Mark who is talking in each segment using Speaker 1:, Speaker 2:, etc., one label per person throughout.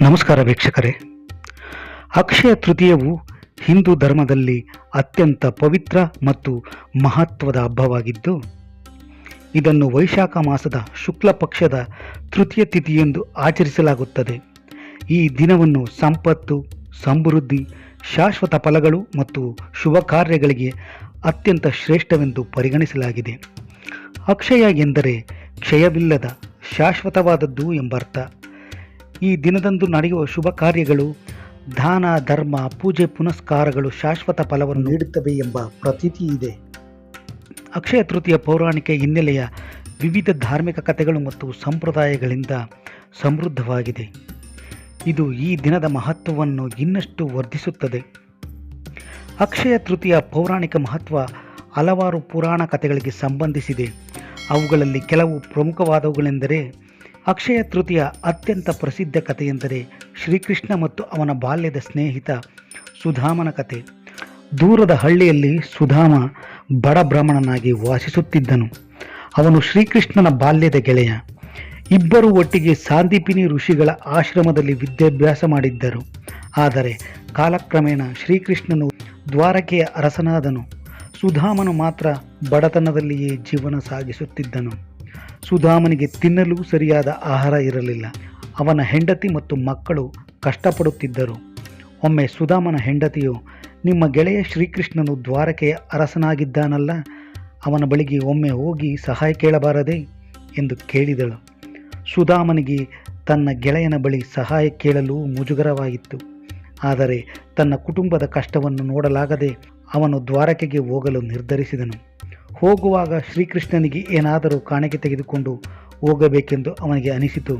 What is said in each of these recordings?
Speaker 1: ನಮಸ್ಕಾರ ವೀಕ್ಷಕರೇ. ಅಕ್ಷಯ ತೃತೀಯವು ಹಿಂದೂ ಧರ್ಮದಲ್ಲಿ ಅತ್ಯಂತ ಪವಿತ್ರ ಮತ್ತು ಮಹತ್ವದ ಹಬ್ಬವಾಗಿದ್ದು, ಇದನ್ನು ವೈಶಾಖ ಮಾಸದ ಶುಕ್ಲ ಪಕ್ಷದ ತೃತೀಯ ತಿಥಿಯೆಂದು ಆಚರಿಸಲಾಗುತ್ತದೆ. ಈ ದಿನವನ್ನು ಸಂಪತ್ತು, ಸಮೃದ್ಧಿ, ಶಾಶ್ವತ ಫಲಗಳು ಮತ್ತು ಶುಭ ಕಾರ್ಯಗಳಿಗೆ ಅತ್ಯಂತ ಶ್ರೇಷ್ಠವೆಂದು ಪರಿಗಣಿಸಲಾಗಿದೆ. ಅಕ್ಷಯ ಎಂದರೆ ಕ್ಷಯವಿಲ್ಲದ, ಶಾಶ್ವತವಾದದ್ದು ಎಂಬರ್ಥ. ಈ ದಿನದಂದು ನಡೆಯುವ ಶುಭ ಕಾರ್ಯಗಳು ದಾನ, ಧರ್ಮ, ಪೂಜೆ, ಪುನಸ್ಕಾರಗಳು ಶಾಶ್ವತ ಫಲವನ್ನು ನೀಡುತ್ತವೆ ಎಂಬ ಪ್ರತೀತಿ ಇದೆ. ಅಕ್ಷಯ ತೃತೀಯ ಪೌರಾಣಿಕ ಹಿನ್ನೆಲೆಯ ವಿವಿಧ ಧಾರ್ಮಿಕ ಕಥೆಗಳು ಮತ್ತು ಸಂಪ್ರದಾಯಗಳಿಂದ ಸಮೃದ್ಧವಾಗಿದೆ. ಇದು ಈ ದಿನದ ಮಹತ್ವವನ್ನು ಇನ್ನಷ್ಟು ವರ್ಧಿಸುತ್ತದೆ. ಅಕ್ಷಯ ತೃತೀಯ ಪೌರಾಣಿಕ ಮಹತ್ವ ಹಲವಾರು ಪುರಾಣ ಕಥೆಗಳಿಗೆ ಸಂಬಂಧಿಸಿದೆ. ಅವುಗಳಲ್ಲಿ ಕೆಲವು ಪ್ರಮುಖವಾದವುಗಳೆಂದರೆ ಅಕ್ಷಯ ತೃತೀಯ ಅತ್ಯಂತ ಪ್ರಸಿದ್ಧ ಕಥೆಯೆಂದರೆ ಶ್ರೀಕೃಷ್ಣ ಮತ್ತು ಅವನ ಬಾಲ್ಯದ ಸ್ನೇಹಿತ ಸುಧಾಮನ ಕಥೆ ದೂರದ ಹಳ್ಳಿಯಲ್ಲಿ ಸುಧಾಮ ಬಡ ಬ್ರಾಹ್ಮಣನಾಗಿ ವಾಸಿಸುತ್ತಿದ್ದನು. ಅವನು ಶ್ರೀಕೃಷ್ಣನ ಬಾಲ್ಯದ ಗೆಳೆಯ. ಇಬ್ಬರು ಒಟ್ಟಿಗೆ ಸಾಂದೀಪಿನಿ ಋಷಿಗಳ ಆಶ್ರಮದಲ್ಲಿ ವಿದ್ಯಾಭ್ಯಾಸ ಮಾಡಿದ್ದರು. ಆದರೆ ಕಾಲಕ್ರಮೇಣ ಶ್ರೀಕೃಷ್ಣನು ದ್ವಾರಕೆಯ ಅರಸನಾದನು. ಸುಧಾಮನು ಮಾತ್ರ ಬಡತನದಲ್ಲಿಯೇ ಜೀವನ ಸಾಗಿಸುತ್ತಿದ್ದನು. ಸುಧಾಮನಿಗೆ ತಿನ್ನಲು ಸರಿಯಾದ ಆಹಾರ ಇರಲಿಲ್ಲ. ಅವನ ಹೆಂಡತಿ ಮತ್ತು ಮಕ್ಕಳು ಕಷ್ಟಪಡುತ್ತಿದ್ದರು. ಒಮ್ಮೆ ಸುಧಾಮನ ಹೆಂಡತಿಯು, ನಿಮ್ಮ ಗೆಳೆಯ ಶ್ರೀಕೃಷ್ಣನು ದ್ವಾರಕೆಯ ಅರಸನಾಗಿದ್ದಾನಲ್ಲ, ಅವನ ಬಳಿಗೆ ಒಮ್ಮೆ ಹೋಗಿ ಸಹಾಯ ಕೇಳಬಾರದೆ? ಎಂದು ಕೇಳಿದಳು. ಸುಧಾಮನಿಗೆ ತನ್ನ ಗೆಳೆಯನ ಬಳಿ ಸಹಾಯ ಕೇಳಲು ಮುಜುಗರವಾಗಿತ್ತು. ಆದರೆ ತನ್ನ ಕುಟುಂಬದ ಕಷ್ಟವನ್ನು ನೋಡಲಾಗದೆ ಅವನು ದ್ವಾರಕೆಗೆ ಹೋಗಲು ನಿರ್ಧರಿಸಿದನು. ಹೋಗುವಾಗ ಶ್ರೀಕೃಷ್ಣನಿಗೆ ಏನಾದರೂ ಕಾಣಿಕೆ ತೆಗೆದುಕೊಂಡು ಹೋಗಬೇಕೆಂದು ಅವನಿಗೆ ಅನಿಸಿತು.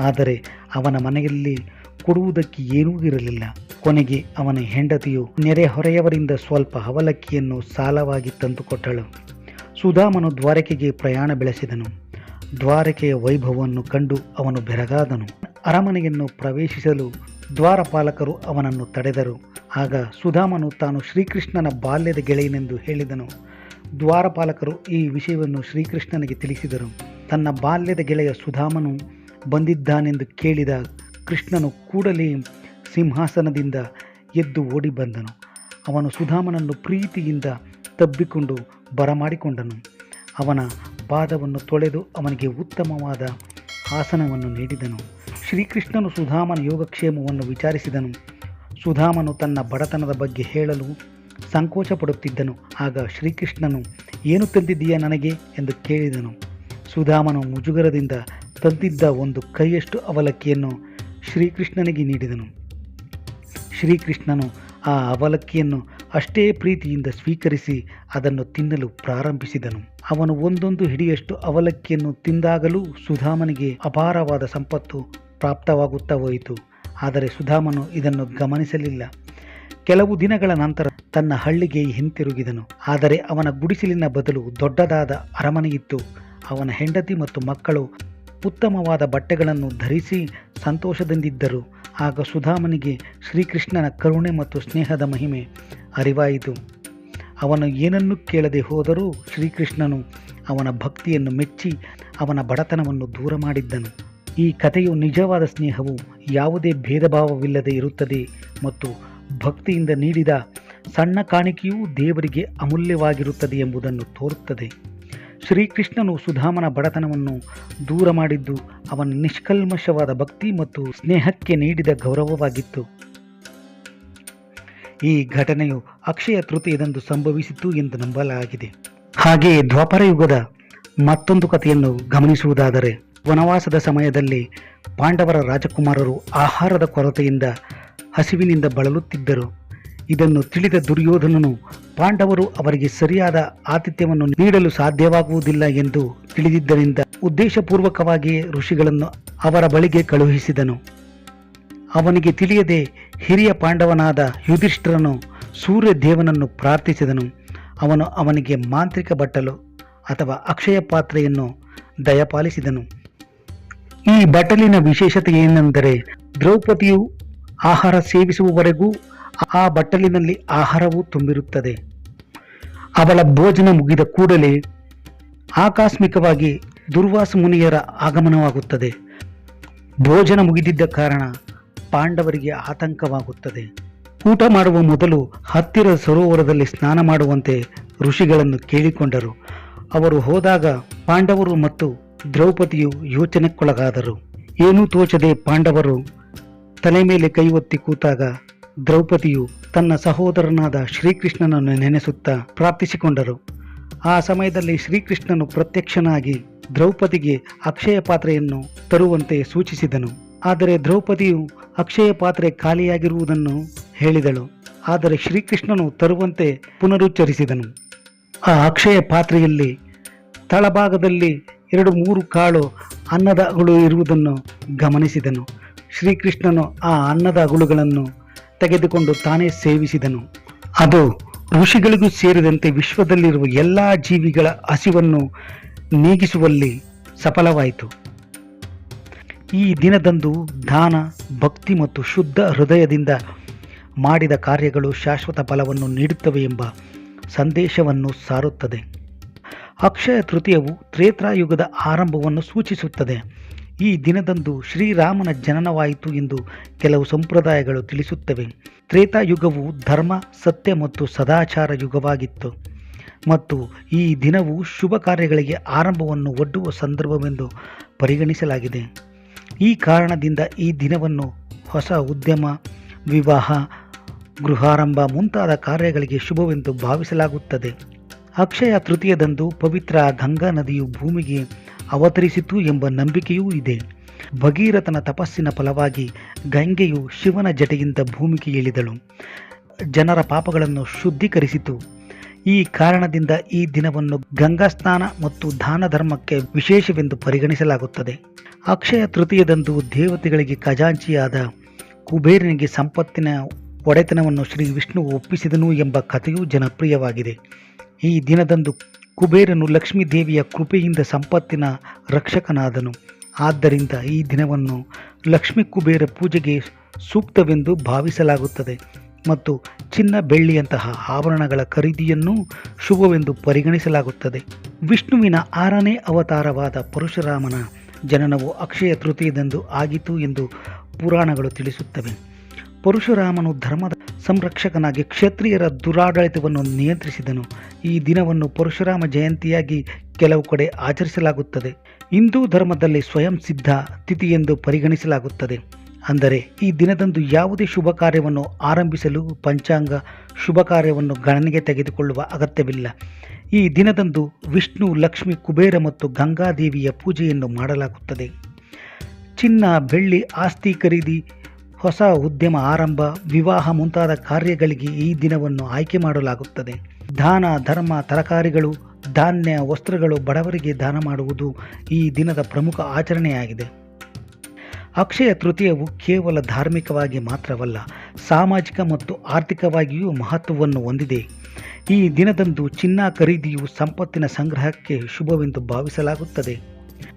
Speaker 1: ಆದರೆ ಅವನ ಮನೆಯಲ್ಲಿ ಕೊಡುವುದಕ್ಕೆ ಏನೂ ಇರಲಿಲ್ಲ. ಕೊನೆಗೆ ಅವನ ಹೆಂಡತಿಯು ನೆರೆಹೊರೆಯವರಿಂದ ಸ್ವಲ್ಪ ಅವಲಕ್ಕಿಯನ್ನು ಸಾಲವಾಗಿ ತಂದುಕೊಟ್ಟಳು. ಸುಧಾಮನು ದ್ವಾರಕೆಗೆ ಪ್ರಯಾಣ ಬೆಳೆಸಿದನು. ದ್ವಾರಕೆಯ ವೈಭವವನ್ನು ಕಂಡು ಅವನು ಬೆರಗಾದನು. ಅರಮನೆಯನ್ನು ಪ್ರವೇಶಿಸಲು ದ್ವಾರಪಾಲಕರು ಅವನನ್ನು ತಡೆದರು. ಆಗ ಸುಧಾಮನು ತಾನು ಶ್ರೀಕೃಷ್ಣನ ಬಾಲ್ಯದ ಗೆಳೆಯನೆಂದು ಹೇಳಿದನು. ದ್ವಾರಪಾಲಕರು ಈ ವಿಷಯವನ್ನು ಶ್ರೀಕೃಷ್ಣನಿಗೆ ತಿಳಿಸಿದರು. ತನ್ನ ಬಾಲ್ಯದ ಗೆಳೆಯ ಸುಧಾಮನು ಬಂದಿದ್ದಾನೆಂದು ಕೇಳಿದ ಕೃಷ್ಣನು ಕೂಡಲೇ ಸಿಂಹಾಸನದಿಂದ ಎದ್ದು ಓಡಿ ಬಂದನು. ಅವನು ಸುಧಾಮನನ್ನು ಪ್ರೀತಿಯಿಂದ ತಬ್ಬಿಕೊಂಡು ಬರಮಾಡಿಕೊಂಡನು. ಅವನ ಪಾದವನ್ನು ತೊಳೆದು ಅವನಿಗೆ ಉತ್ತಮವಾದ ಆಸನವನ್ನು ನೀಡಿದನು. ಶ್ರೀಕೃಷ್ಣನು ಸುಧಾಮನ ಯೋಗಕ್ಷೇಮವನ್ನು ವಿಚಾರಿಸಿದನು. ಸುಧಾಮನು ತನ್ನ ಬಡತನದ ಬಗ್ಗೆ ಹೇಳಲು ಸಂಕೋಚ ಪಡುತ್ತಿದ್ದನು ಆಗ ಶ್ರೀಕೃಷ್ಣನು, ಏನು ತಂದಿದ್ದೀಯಾ ನನಗೆ? ಎಂದು ಕೇಳಿದನು. ಸುಧಾಮನು ಮುಜುಗರದಿಂದ ತಂದಿದ್ದ ಒಂದು ಕೈಯಷ್ಟು ಅವಲಕ್ಕಿಯನ್ನು ಶ್ರೀಕೃಷ್ಣನಿಗೆ ನೀಡಿದನು. ಶ್ರೀಕೃಷ್ಣನು ಆ ಅವಲಕ್ಕಿಯನ್ನು ಅಷ್ಟೇ ಪ್ರೀತಿಯಿಂದ ಸ್ವೀಕರಿಸಿ ಅದನ್ನು ತಿನ್ನಲು ಪ್ರಾರಂಭಿಸಿದನು. ಅವನು ಒಂದೊಂದು ಹಿಡಿಯಷ್ಟು ಅವಲಕ್ಕಿಯನ್ನು ತಿಂದಾಗಲೂ ಸುಧಾಮನಿಗೆ ಅಪಾರವಾದ ಸಂಪತ್ತು ಪ್ರಾಪ್ತವಾಗುತ್ತಾ ಹೋಯಿತು. ಆದರೆ ಸುಧಾಮನು ಇದನ್ನು ಗಮನಿಸಲಿಲ್ಲ. ಕೆಲವು ದಿನಗಳ ನಂತರ ತನ್ನ ಹಳ್ಳಿಗೆ ಹಿಂತಿರುಗಿದನು. ಆದರೆ ಅವನ ಗುಡಿಸಿಲಿನ ಬದಲು ದೊಡ್ಡದಾದ ಅರಮನೆಯಿತ್ತು. ಅವನ ಹೆಂಡತಿ ಮತ್ತು ಮಕ್ಕಳು ಉತ್ತಮವಾದ ಬಟ್ಟೆಗಳನ್ನು ಧರಿಸಿ ಸಂತೋಷದಿಂದಿದ್ದರು. ಆಗ ಸುಧಾಮನಿಗೆ ಶ್ರೀಕೃಷ್ಣನ ಕರುಣೆ ಮತ್ತು ಸ್ನೇಹದ ಮಹಿಮೆ ಅರಿವಾಯಿತು. ಅವನು ಏನನ್ನು ಕೇಳದೆ ಹೋದರೂ ಶ್ರೀಕೃಷ್ಣನು ಅವನ ಭಕ್ತಿಯನ್ನು ಮೆಚ್ಚಿ ಅವನ ಬಡತನವನ್ನು ದೂರ ಮಾಡಿದ್ದನು. ಈ ಕಥೆಯು ನಿಜವಾದ ಸ್ನೇಹವು ಯಾವುದೇ ಭೇದಭಾವವಿಲ್ಲದೆ ಇರುತ್ತದೆ ಮತ್ತು ಭಕ್ತಿಯಿಂದ ನೀಡಿದ ಸಣ್ಣ ಕಾಣಿಕೆಯೂ ದೇವರಿಗೆ ಅಮೂಲ್ಯವಾಗಿರುತ್ತದೆ ಎಂಬುದನ್ನು ತೋರುತ್ತದೆ. ಶ್ರೀಕೃಷ್ಣನು ಸುಧಾಮನ ಬಡತನವನ್ನು ದೂರ ಮಾಡಿದ್ದು ಅವನ ನಿಷ್ಕಲ್ಮಶವಾದ ಭಕ್ತಿ ಮತ್ತು ಸ್ನೇಹಕ್ಕೆ ನೀಡಿದ ಗೌರವವಾಗಿತ್ತು. ಈ ಘಟನೆಯು ಅಕ್ಷಯ ತೃತೀಯದಂದು ಸಂಭವಿಸಿತು ಎಂದು ನಂಬಲಾಗಿದೆ. ಹಾಗೆಯೇ ದ್ವಾಪರ ಯುಗದ ಮತ್ತೊಂದು ಕಥೆಯನ್ನು ಗಮನಿಸುವುದಾದರೆ, ವನವಾಸದ ಸಮಯದಲ್ಲಿ ಪಾಂಡವರ ರಾಜಕುಮಾರರು ಆಹಾರದ ಕೊರತೆಯಿಂದ ಹಸಿವಿನಿಂದ ಬಳಲುತ್ತಿದ್ದರು. ಇದನ್ನು ತಿಳಿದ ದುರ್ಯೋಧನನು ಪಾಂಡವರು ಅವರಿಗೆ ಸರಿಯಾದ ಆತಿಥ್ಯವನ್ನು ನೀಡಲು ಸಾಧ್ಯವಾಗುವುದಿಲ್ಲ ಎಂದು ತಿಳಿದಿದ್ದರಿಂದ ಉದ್ದೇಶಪೂರ್ವಕವಾಗಿ ಋಷಿಗಳನ್ನು ಅವರ ಬಳಿಗೆ ಕಳುಹಿಸಿದನು. ಅವನಿಗೆ ತಿಳಿಯದೆ ಹಿರಿಯ ಪಾಂಡವನಾದ ಯುಧಿಷ್ಠರನು ಸೂರ್ಯ ದೇವನನ್ನು ಪ್ರಾರ್ಥಿಸಿದನು. ಅವನು ಅವನಿಗೆ ಮಾಂತ್ರಿಕ ಬಟ್ಟಲು ಅಥವಾ ಅಕ್ಷಯ ಪಾತ್ರೆಯನ್ನು ದಯಪಾಲಿಸಿದನು. ಈ ಬಟ್ಟಲಿನ ವಿಶೇಷತೆ ಏನೆಂದರೆ ದ್ರೌಪದಿಯು ಆಹಾರ ಸೇವಿಸುವವರೆಗೂ ಆ ಬಟ್ಟಲಿನಲ್ಲಿ ಆಹಾರವು ತುಂಬಿರುತ್ತದೆ. ಅವಳ ಭೋಜನ ಮುಗಿದ ಕೂಡಲೇ ಆಕಸ್ಮಿಕವಾಗಿ ದುರ್ವಾಸ ಮುನಿಯರ ಆಗಮನವಾಗುತ್ತದೆ. ಭೋಜನ ಮುಗಿದಿದ್ದ ಕಾರಣ ಪಾಂಡವರಿಗೆ ಆತಂಕವಾಗುತ್ತದೆ. ಊಟ ಮಾಡುವ ಮೊದಲು ಹತ್ತಿರದ ಸರೋವರದಲ್ಲಿ ಸ್ನಾನ ಮಾಡುವಂತೆ ಋಷಿಗಳನ್ನು ಕೇಳಿಕೊಂಡರು. ಅವರು ಹೋದಾಗ ಪಾಂಡವರು ಮತ್ತು ದ್ರೌಪದಿಯು ಯೋಚನೆಕ್ಕೊಳಗಾದರು ಏನೂ ತೋಚದೆ ಪಾಂಡವರು ತಲೆ ಮೇಲೆ ಕೈ ಒತ್ತಿ ಕೂತಾಗ ದ್ರೌಪದಿಯು ತನ್ನ ಸಹೋದರನಾದ ಶ್ರೀಕೃಷ್ಣನನ್ನು ನೆನೆಸುತ್ತಾ ಪ್ರಾರ್ಥಿಸಿಕೊಂಡರು. ಆ ಸಮಯದಲ್ಲಿ ಶ್ರೀಕೃಷ್ಣನು ಪ್ರತ್ಯಕ್ಷನಾಗಿ ದ್ರೌಪದಿಗೆ ಅಕ್ಷಯ ಪಾತ್ರೆಯನ್ನು ತರುವಂತೆ ಸೂಚಿಸಿದನು. ಆದರೆ ದ್ರೌಪದಿಯು ಅಕ್ಷಯ ಪಾತ್ರೆ ಖಾಲಿಯಾಗಿರುವುದನ್ನು ಹೇಳಿದಳು. ಆದರೆ ಶ್ರೀಕೃಷ್ಣನು ತರುವಂತೆ ಪುನರುಚ್ಚರಿಸಿದನು. ಆ ಅಕ್ಷಯ ಪಾತ್ರೆಯಲ್ಲಿ ತಳಭಾಗದಲ್ಲಿ ಎರಡು ಮೂರು ಕಾಳು ಅನ್ನದಗಳು ಇರುವುದನ್ನು ಗಮನಿಸಿದನು. ಶ್ರೀಕೃಷ್ಣನು ಆ ಅನ್ನದ ಅಗುಳುಗಳನ್ನು ತೆಗೆದುಕೊಂಡು ತಾನೇ ಸೇವಿಸಿದನು. ಅದು ಋಷಿಗಳಿಗೂ ಸೇರಿದಂತೆ ವಿಶ್ವದಲ್ಲಿರುವ ಎಲ್ಲ ಜೀವಿಗಳ ಹಸಿವನ್ನು ನೀಗಿಸುವಲ್ಲಿ ಸಫಲವಾಯಿತು. ಈ ದಿನದಂದು ದಾನ ಭಕ್ತಿ ಮತ್ತು ಶುದ್ಧ ಹೃದಯದಿಂದ ಮಾಡಿದ ಕಾರ್ಯಗಳು ಶಾಶ್ವತ ಫಲವನ್ನು ನೀಡುತ್ತವೆ ಎಂಬ ಸಂದೇಶವನ್ನು ಸಾರುತ್ತದೆ. ಅಕ್ಷಯ ತೃತೀಯವು ತ್ರೇತಾಯುಗದ ಆರಂಭವನ್ನು ಸೂಚಿಸುತ್ತದೆ. ಈ ದಿನದಂದು ಶ್ರೀರಾಮನ ಜನನವಾಯಿತು ಎಂದು ಕೆಲವು ಸಂಪ್ರದಾಯಗಳು ತಿಳಿಸುತ್ತವೆ. ತ್ರೇತಾಯುಗವು ಧರ್ಮ, ಸತ್ಯ ಮತ್ತು ಸದಾಚಾರ ಯುಗವಾಗಿತ್ತು. ಮತ್ತು ಈ ದಿನವು ಶುಭ ಕಾರ್ಯಗಳಿಗೆ ಆರಂಭವನ್ನು ಒಡ್ಡುವ ಸಂದರ್ಭವೆಂದು ಪರಿಗಣಿಸಲಾಗಿದೆ. ಈ ಕಾರಣದಿಂದ ಈ ದಿನವನ್ನು ಹೊಸ ಉದ್ಯಮ, ವಿವಾಹ, ಗೃಹಾರಂಭ ಮುಂತಾದ ಕಾರ್ಯಗಳಿಗೆ ಶುಭವೆಂದು ಭಾವಿಸಲಾಗುತ್ತದೆ. ಅಕ್ಷಯ ತೃತೀಯದಂದು ಪವಿತ್ರ ಗಂಗಾ ನದಿಯು ಭೂಮಿಗೆ ಅವತರಿಸಿತು ಎಂಬ ನಂಬಿಕೆಯೂ ಇದೆ. ಭಗೀರಥನ ತಪಸ್ಸಿನ ಫಲವಾಗಿ ಗಂಗೆಯು ಶಿವನ ಜಟೆಯಿಂದ ಭೂಮಿಗೆ ಇಳಿದಳು. ಜನರ ಪಾಪಗಳನ್ನು ಶುದ್ಧೀಕರಿಸಿತು. ಈ ಕಾರಣದಿಂದ ಈ ದಿನವನ್ನು ಗಂಗಾ ಸ್ನಾನ ಮತ್ತು ದಾನ ಧರ್ಮಕ್ಕೆ ವಿಶೇಷವೆಂದು ಪರಿಗಣಿಸಲಾಗುತ್ತದೆ. ಅಕ್ಷಯ ತೃತೀಯದಂದು ದೇವತೆಗಳಿಗೆ ಖಜಾಂಚಿಯಾದ ಕುಬೇರನಿಗೆ ಸಂಪತ್ತಿನ ಒಡೆತನವನ್ನು ಶ್ರೀ ವಿಷ್ಣು ಒಪ್ಪಿಸಿದನು ಎಂಬ ಕಥೆಯೂ ಜನಪ್ರಿಯವಾಗಿದೆ. ಈ ದಿನದಂದು ಕುಬೇರನು ಲಕ್ಷ್ಮೀ ದೇವಿಯ ಕೃಪೆಯಿಂದ ಸಂಪತ್ತಿನ ರಕ್ಷಕನಾದನು. ಆದ್ದರಿಂದ ಈ ದಿನವನ್ನು ಲಕ್ಷ್ಮೀ ಕುಬೇರ ಪೂಜೆಗೆ ಸೂಕ್ತವೆಂದು ಭಾವಿಸಲಾಗುತ್ತದೆ ಮತ್ತು ಚಿನ್ನ ಬೆಳ್ಳಿಯಂತಹ ಆಭರಣಗಳ ಖರೀದಿಯನ್ನು ಶುಭವೆಂದು ಪರಿಗಣಿಸಲಾಗುತ್ತದೆ. ವಿಷ್ಣುವಿನ ಆರನೇ ಅವತಾರವಾದ ಪರಶುರಾಮನ ಜನನವು ಅಕ್ಷಯ ತೃತೀಯದಂದು ಆಗಿತು ಎಂದು ಪುರಾಣಗಳು ತಿಳಿಸುತ್ತವೆ. ಪರಶುರಾಮನು ಧರ್ಮದ ಸಂರಕ್ಷಕನಾಗಿ ಕ್ಷತ್ರಿಯರ ದುರಾಡಳಿತವನ್ನು ನಿಯಂತ್ರಿಸಿದನು. ಈ ದಿನವನ್ನು ಪರಶುರಾಮ ಜಯಂತಿಯಾಗಿ ಕೆಲವು ಕಡೆ ಆಚರಿಸಲಾಗುತ್ತದೆ. ಹಿಂದೂ ಧರ್ಮದಲ್ಲಿ ಸ್ವಯಂ ಸಿದ್ಧ, ತಿಥಿ ಎಂದು ಪರಿಗಣಿಸಲಾಗುತ್ತದೆ. ಅಂದರೆ ಈ ದಿನದಂದು ಯಾವುದೇ ಶುಭ ಕಾರ್ಯವನ್ನು ಆರಂಭಿಸಲು ಪಂಚಾಂಗ ಶುಭ ಕಾರ್ಯವನ್ನು ಗಣನೆಗೆ ತೆಗೆದುಕೊಳ್ಳುವ ಅಗತ್ಯವಿಲ್ಲ. ಈ ದಿನದಂದು ವಿಷ್ಣು, ಲಕ್ಷ್ಮಿ, ಕುಬೇರ ಮತ್ತು ಗಂಗಾದೇವಿಯ ಪೂಜೆಯನ್ನು ಮಾಡಲಾಗುತ್ತದೆ. ಚಿನ್ನ, ಬೆಳ್ಳಿ, ಆಸ್ತಿ ಖರೀದಿ ಹೊಸ ಉದ್ಯಮ ಆರಂಭ, ವಿವಾಹ ಮುಂತಾದ ಕಾರ್ಯಗಳಿಗೆ ಈ ದಿನವನ್ನು ಆಯ್ಕೆ ಮಾಡಲಾಗುತ್ತದೆ. ದಾನ, ಧರ್ಮ, ತರಕಾರಿಗಳು, ಧಾನ್ಯ, ವಸ್ತ್ರಗಳು ಬಡವರಿಗೆ ದಾನ ಮಾಡುವುದು ಈ ದಿನದ ಪ್ರಮುಖ ಆಚರಣೆಯಾಗಿದೆ. ಅಕ್ಷಯ ತೃತೀಯವು ಕೇವಲ ಧಾರ್ಮಿಕವಾಗಿ ಮಾತ್ರವಲ್ಲ, ಸಾಮಾಜಿಕ ಮತ್ತು ಆರ್ಥಿಕವಾಗಿಯೂ ಮಹತ್ವವನ್ನು ಹೊಂದಿದೆ. ಈ ದಿನದಂದು ಚಿನ್ನ ಖರೀದಿಯು ಸಂಪತ್ತಿನ ಸಂಗ್ರಹಕ್ಕೆ ಶುಭವೆಂದು ಭಾವಿಸಲಾಗುತ್ತದೆ.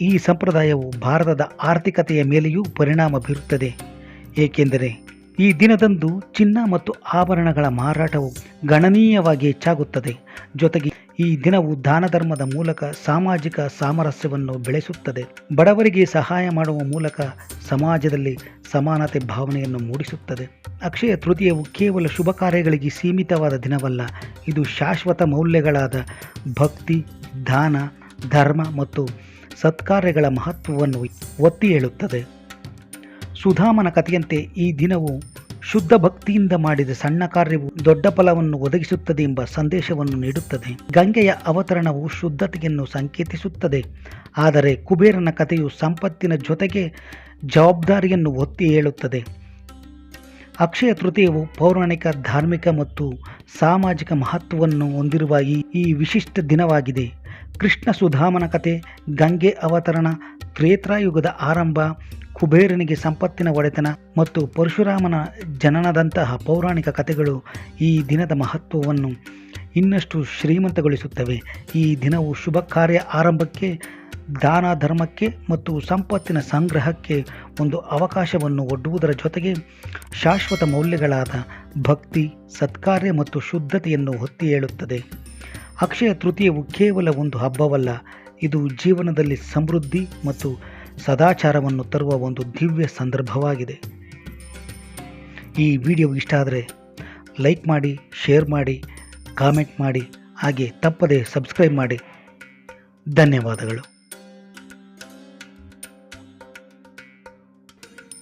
Speaker 1: ಈ ಸಂಪ್ರದಾಯವು ಭಾರತದ ಆರ್ಥಿಕತೆಯ ಮೇಲೆಯೂ ಪರಿಣಾಮ ಬೀರುತ್ತದೆ. ಏಕೆಂದರೆ ಈ ದಿನದಂದು ಚಿನ್ನ ಮತ್ತು ಆಭರಣಗಳ ಮಾರಾಟವು ಗಣನೀಯವಾಗಿ ಹೆಚ್ಚಾಗುತ್ತದೆ. ಜೊತೆಗೆ ಈ ದಿನವು ದಾನ ಧರ್ಮದ ಮೂಲಕ ಸಾಮಾಜಿಕ ಸಾಮರಸ್ಯವನ್ನು ಬೆಳೆಸುತ್ತದೆ. ಬಡವರಿಗೆ ಸಹಾಯ ಮಾಡುವ ಮೂಲಕ ಸಮಾಜದಲ್ಲಿ ಸಮಾನತೆ ಭಾವನೆಯನ್ನು ಮೂಡಿಸುತ್ತದೆ. ಅಕ್ಷಯ ತೃತೀಯವು ಕೇವಲ ಶುಭ ಕಾರ್ಯಗಳಿಗೆ ಸೀಮಿತವಾದ ದಿನವಲ್ಲ, ಇದು ಶಾಶ್ವತ ಮೌಲ್ಯಗಳಾದ ಭಕ್ತಿ, ದಾನ, ಧರ್ಮ ಮತ್ತು ಸತ್ಕಾರ್ಯಗಳ ಮಹತ್ವವನ್ನು ಒತ್ತಿ ಹೇಳುತ್ತದೆ. ಸುಧಾಮನ ಕಥೆಯಂತೆ ಈ ದಿನವು ಶುದ್ಧ ಭಕ್ತಿಯಿಂದ ಮಾಡಿದ ಸಣ್ಣ ಕಾರ್ಯವು ದೊಡ್ಡ ಫಲವನ್ನು ಒದಗಿಸುತ್ತದೆ ಎಂಬ ಸಂದೇಶವನ್ನು ನೀಡುತ್ತದೆ. ಗಂಗೆಯ ಅವತರಣವು ಶುದ್ಧತೆಯನ್ನು ಸಂಕೇತಿಸುತ್ತದೆ. ಆದರೆ ಕುಬೇರನ ಕಥೆಯು ಸಂಪತ್ತಿನ ಜೊತೆಗೆ ಜವಾಬ್ದಾರಿಯನ್ನು ಒತ್ತಿ ಹೇಳುತ್ತದೆ. ಅಕ್ಷಯ ತೃತೀಯವು ಪೌರಾಣಿಕ, ಧಾರ್ಮಿಕ ಮತ್ತು ಸಾಮಾಜಿಕ ಮಹತ್ವವನ್ನು ಹೊಂದಿರುವ ಈ ಈ ವಿಶಿಷ್ಟ ದಿನವಾಗಿದೆ. ಕೃಷ್ಣ ಸುಧಾಮನ ಕಥೆ, ಗಂಗೆ ಅವತರಣ ತ್ರೇತಾಯುಗದ ಆರಂಭ ಕುಬೇರನಿಗೆ ಸಂಪತ್ತಿನ ಒಡೆತನ ಮತ್ತು ಪರಶುರಾಮನ ಜನನದಂತಹ ಪೌರಾಣಿಕ ಕಥೆಗಳು ಈ ದಿನದ ಮಹತ್ವವನ್ನು ಇನ್ನಷ್ಟು ಶ್ರೀಮಂತಗೊಳಿಸುತ್ತವೆ. ಈ ದಿನವು ಶುಭ ಕಾರ್ಯ ಆರಂಭಕ್ಕೆ, ದಾನ ಧರ್ಮಕ್ಕೆ ಮತ್ತು ಸಂಪತ್ತಿನ ಸಂಗ್ರಹಕ್ಕೆ ಒಂದು ಅವಕಾಶವನ್ನು ಒಡ್ಡುವುದರ ಜೊತೆಗೆ ಶಾಶ್ವತ ಮೌಲ್ಯಗಳಾದ ಭಕ್ತಿ, ಸತ್ಕಾರ್ಯ ಮತ್ತು ಶುದ್ಧತೆಯನ್ನು ಹೊತ್ತಿ ಹೇಳುತ್ತದೆ. ಅಕ್ಷಯ ತೃತೀಯವು ಕೇವಲ ಒಂದು ಹಬ್ಬವಲ್ಲ, ಇದು ಜೀವನದಲ್ಲಿ ಸಮೃದ್ಧಿ ಮತ್ತು ಸದಾಚಾರವನ್ನು ತರುವ ಒಂದು ದಿವ್ಯ ಸಂದರ್ಭವಾಗಿದೆ. ಈ ವಿಡಿಯೋ ಇಷ್ಟ ಆದರೆ ಲೈಕ್ ಮಾಡಿ, ಶೇರ್ ಮಾಡಿ, ಕಾಮೆಂಟ್ ಮಾಡಿ, ಹಾಗೆ ತಪ್ಪದೆ ಸಬ್ಸ್ಕ್ರೈಬ್ ಮಾಡಿ. ಧನ್ಯವಾದಗಳು.